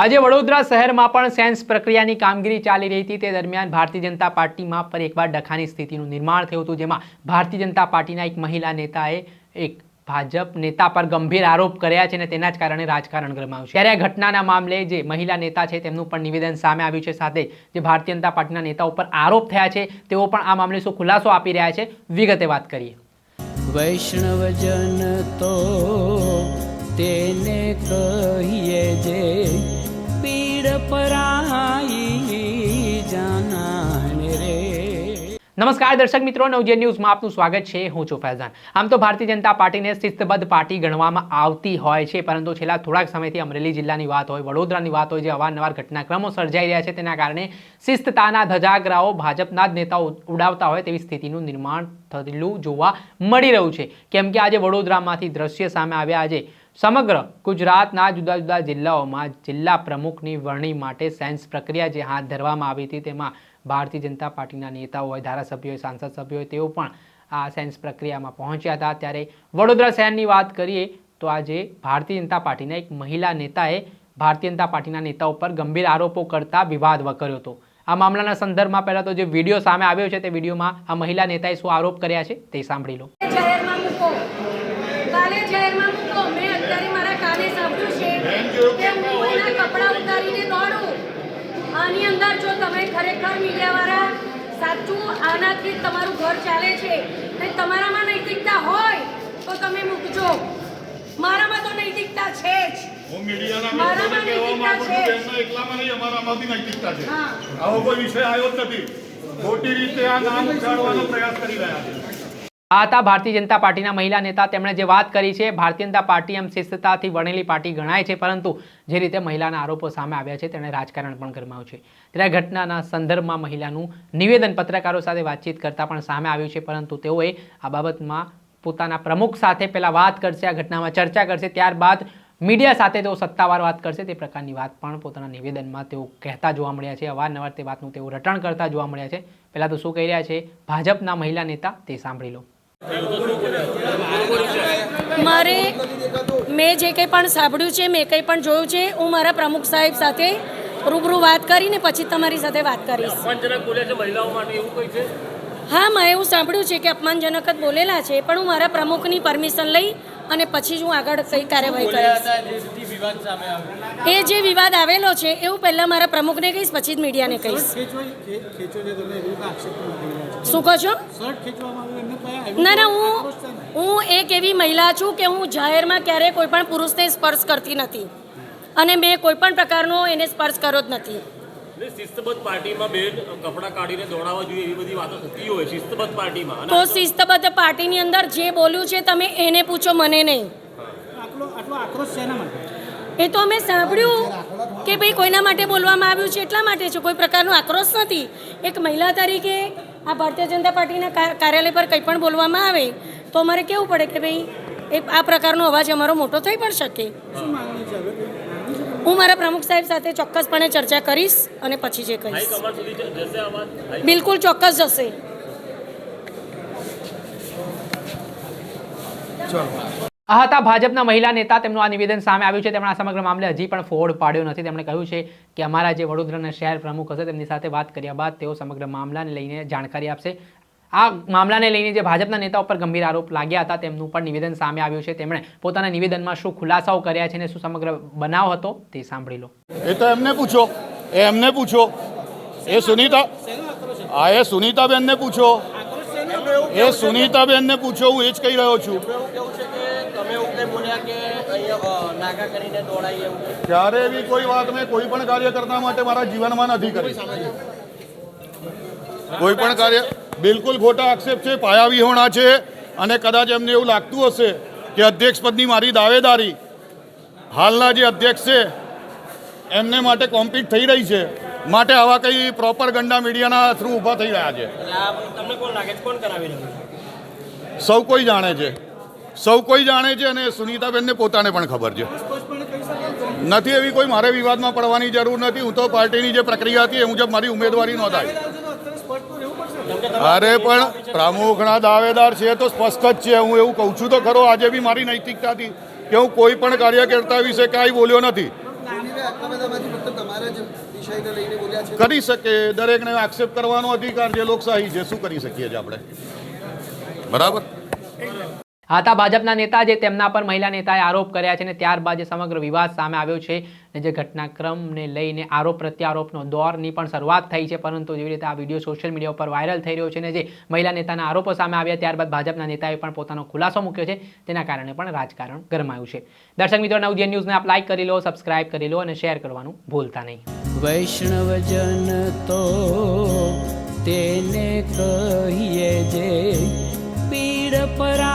આજે વડોદરા શહેરમાં પણ સેન્સ પ્રક્રિયાની કામગીરી ચાલી રહી હતી. તે દરમિયાન ભારતીય જનતા પાર્ટીમાં પર એકવાર ડખાની સ્થિતિનું નિર્માણ થયું હતું, જેમાં ભારતીય જનતા પાર્ટીના એક મહિલા નેતાએ એક ભાજપ નેતા પર ગંભીર આરોપ કર્યા છે અને તેના જ કારણે રાજકારણ ગરમાયું છે. ત્યારે આ ઘટનાના મામલે જે મહિલા નેતા છે તેમનું પણ નિવેદન સામે આવ્યું છે. સાથે જે ભારતીય જનતા પાર્ટીના નેતા ઉપર આરોપ થયા છે, તેઓ પણ આ મામલે શું ખુલાસો આપી રહ્યા છે, વિગતે વાત કરીએ. વૈષ્ણવજન તો તેને કહીએ જે નમસ્કાર દર્શક મિત્રો નવજે ન્યૂઝમાં આપનું સ્વાગત છે. હું છું ફૈઝાન. આમ તો ભારતીય જનતા પાર્ટીને શિસ્તબદ્ધ પાર્ટી ગણવામાં આવતી હોય છે, પરંતુ છેલ્લા થોડાક સમયથી અમરેલી જિલ્લાની વાત હોય, વડોદરાની વાત હોય, જે અવારનવાર ઘટનાક્રમો સર્જાઈ રહ્યા છે, તેના કારણે શિસ્તતાના ધજાગરાઓ ભાજપના જ નેતાઓ ઉડાવતા હોય તેવી સ્થિતિનું નિર્માણ થયેલું જોવા મળી રહ્યું છે. કેમ કે આજે વડોદરામાંથી દ્રશ્ય સામે આવ્યા. આજે સમગ્ર ગુજરાતના જુદા જુદા જિલ્લાઓમાં જિલ્લા પ્રમુખની વરણી માટે સેન્સ પ્રક્રિયા જે હાથ ધરવામાં આવી હતી, તેમાં ભારતીય જનતા પાર્ટીના નેતાઓ હોય, ધારાસભ્યો હોય, સાંસદ સભ્યો હોય, તેઓ પણ આ સેન્સ પ્રક્રિયામાં પહોંચ્યા હતા. ત્યારે વડોદરા શહેરની વાત કરીએ તો આજે ભારતીય જનતા પાર્ટીના એક મહિલા નેતાએ ભારતીય જનતા પાર્ટીના નેતાઓ પર ગંભીર આરોપો કરતા વિવાદ વકર્યો હતો. આ મામલાના સંદર્ભમાં પહેલાં તો જે વીડિયો સામે આવ્યો છે, તે વિડીયોમાં આ મહિલા નેતાએ શું આરોપ કર્યા છે તે સાંભળી લો જાહેરમાં મૂકો કાલે જાહેરમાં મૂકો મેં અત્યારે મારા કાને સાંભળ્યું છે કે હું કપડાં ઉતારીને દોડું? આની અંદર જો તમે ખરેખર મીડિયાવાળા સાચું આનાથી તમારું ઘર ચાલે છે ને તમારામાં નૈતિકતા હોય તો તમે મૂકજો. મારામાં તો નૈતિકતા છે જ. હું મીડિયાના મારામાં કહેવા માંગુ નૈતિકતા છું છે. એકલામાં નહીં અમારામાંથી નૈતિકતા છે. આવો કોઈ વિષય આવ્યો જ નથી. ખોટી રીતે આ નામ ઉછાળવાનો પ્રયાસ કરી રહ્યા છે. આ હતા ભારતીય જનતા પાર્ટીના મહિલા નેતા તેમણે જે વાત કરી છે, ભારતીય જનતા પાર્ટી એમ શિસ્તતાથી વણેલી પાર્ટી ગણાય છે, પરંતુ જે રીતે મહિલાના આરોપો સામે આવ્યા છે, તેણે રાજકારણ પણ ગરમાવ્યું છે. ત્યારે ઘટનાના સંદર્ભમાં મહિલાનું નિવેદન પત્રકારો સાથે વાતચીત કરતા પણ સામે આવ્યું છે, પરંતુ તેઓએ આ બાબતમાં પોતાના પ્રમુખ સાથે પહેલાં વાત કરશે, આ ઘટનામાં ચર્ચા કરશે, ત્યારબાદ મીડિયા સાથે તેઓ સત્તાવાર વાત કરશે, તે પ્રકારની વાત પણ પોતાના નિવેદનમાં તેઓ કહેતા જોવા મળ્યા છે, અવારનવાર તે વાતનું તેઓ રટણ કરતા જોવા મળ્યા છે. પહેલાં તો શું કહી રહ્યા છે, ભાજપના મહિલા નેતા, તે સાંભળી લો. મારે મેં જે કંઈ પણ સાંભળ્યું છે મેં કંઈ પણ જોયું છે હું મારા પ્રમુખ સાહેબ સાથે રૂબરૂ વાત કરીને પછી તમારી સાથે વાત કરીશ. અપમાનજનક બોલે છે મહિલાઓ માટે એવું હા મેં એવું સાંભળ્યું છે કે અપમાનજનક જ બોલેલા છે પણ હું મારા પ્રમુખની પરમિશન લઈ અને પછી જ હું આગળ કઈ કાર્યવાહી કરીશ. વિવાદ સામે આવ્યો. એ જે વિવાદ આવેલો છે એવું પહેલાં મારા પ્રમુખને કહીશ પછી જ મીડિયાને કહીશ. શું કહો છો? ના ના હું હું એક એવી મહિલા છું કે હું જાહેરમાં ક્યારેય કોઈ પણ પુરુષને સ્પર્શ કરતી નથી. અને મેં કોઈ પણ પ્રકારનો એને સ્પર્શ કર્યો જ નથી. એટલે શિસ્તબદ્ધ પાર્ટીમાં બેન કપડાં કાઢીને દોડાવવા જોઈએ એવી બધી વાતો થતી હોય શિસ્તબદ્ધ પાર્ટીમાં. તો શિસ્તબદ્ધ પાર્ટીની અંદર જે બોલ્યું છે તમે એને પૂછો મને નહીં. એ તો અમે સાંભળ્યું કે ભાઈ કોઈના માટે બોલવામાં આવ્યું છે? એટલા માટે છે? કોઈ પ્રકારનો આક્રોશ નથી. એક મહિલા તરીકે આ ભારતીય જનતા પાર્ટીના કાર્યાલય પર કંઈ પણ બોલવામાં આવે તો અમારે કેવું પડે કે ભાઈ એ આ પ્રકારનો અવાજ અમારો મોટો થઈ પણ શકે. હું મારા પ્રમુખ સાહેબ સાથે ચોક્કસપણે ચર્ચા કરીશ અને પછી જે કહીશ. બિલકુલ ચોક્કસ જશે. આ હતા ભાજપના મહિલા નેતા તેમનું આ નિવેદન સામે આવ્યું છે. તેમણે આ સમગ્ર મામલે હજી પણ ફોડ પાડ્યો નથી. તેમણે કહ્યું છે કે અમારા જે વડોદરાના શહેર પ્રમુખ હશે તેમની સાથે વાત કર્યા બાદ તેઓ સમગ્ર મામલાને લઈને જાણકારી આપશે. આ મામલાને લઈને જે ભાજપના નેતા ઉપર ગંભીર આરોપ લાગ્યા હતા તેમનું પણ નિવેદન સામે આવ્યું છે. તેમણે પોતાના નિવેદનમાં શું ખુલાસાઓ કર્યા છે અને શું સમગ્ર બનાવ હતો તે સાંભળી લો. એ તો એમને પૂછો. એ એમને પૂછો. એ સુનીતા, હા, એ સુનીતાબેનને પૂછો. એ સુનીતાબેનને પૂછો, હું એ જ કહી રહ્યો છું. ક્યારે એવી કોઈ વાત મેં કોઈ પણ કાર્યકર્તા માટે મારા જીવનમાં નથી કરી. કોઈ પણ કાર્ય બિલકુલ ખોટા આક્ષેપ છે પાયા વિહોણા છે અને કદાચ એમને એવું લાગતું હશે કે અધ્યક્ષ પદની મારી દાવેદારી હાલના જે અધ્યક્ષ છે એમને માટે કોમ્પિટ થઈ રહી છે માટે આવા કંઈ પ્રોપર ગંડા મીડિયાના થ્રુ ઊભા થઈ રહ્યા છે? સૌ કોઈ જાણે છે. સૌ કોઈ જાણે છે અને સુનીતાબેનને પોતાને પણ ખબર છે. નથી એવી કોઈ મારે વિવાદમાં પડવાની જરૂર નથી. હું તો પાર્ટીની જે પ્રક્રિયા હતી એ મુજબ મારી ઉમેદવારી નોંધાવી અરે પણ પ્રમુખના દાવેદાર છે તો સ્પષ્ટ જ છે. હું એવું કહું છું તો ખરો, આજે બી મારી નૈતિકતાથી કે હું કોઈ પણ કાર્યકર્તા વિશે કાંઈ બોલ્યો નથી. કરી શકે, દરેકને આક્ષેપ કરવાનો અધિકાર જે લોકશાહી છે, શું કરી શકીએ છીએ આપણે? બરાબર? હતા ભાજપના નેતા જે તેમના પર મહિલા નેતાએ આરોપ કર્યા છે અને ત્યારબાદ જે સમગ્ર વિવાદ સામે આવ્યો છે જે ઘટનાક્રમને લઈને આરોપ પ્રત્યારોપનો દોરની પણ શરૂઆત થઈ છે, પરંતુ જેવી રીતે આ વીડિયો સોશિયલ મીડિયા ઉપર વાયરલ થઈ રહ્યો છે અને જે મહિલા નેતાના આરોપો સામે આવ્યા, ત્યારબાદ ભાજપના નેતાએ પણ પોતાનો ખુલાસો મૂક્યો છે, તેના કારણે પણ રાજકારણ ગરમાયું છે. દર્શક મિત્રો નવજીવન ન્યૂઝને આપ લાઇક કરી લો સબસ્ક્રાઇબ કરી લો અને શેર કરવાનું ભૂલતા નહીં. વૈષ્ણવજન તો તેને કહીએ જે, પીડ જાના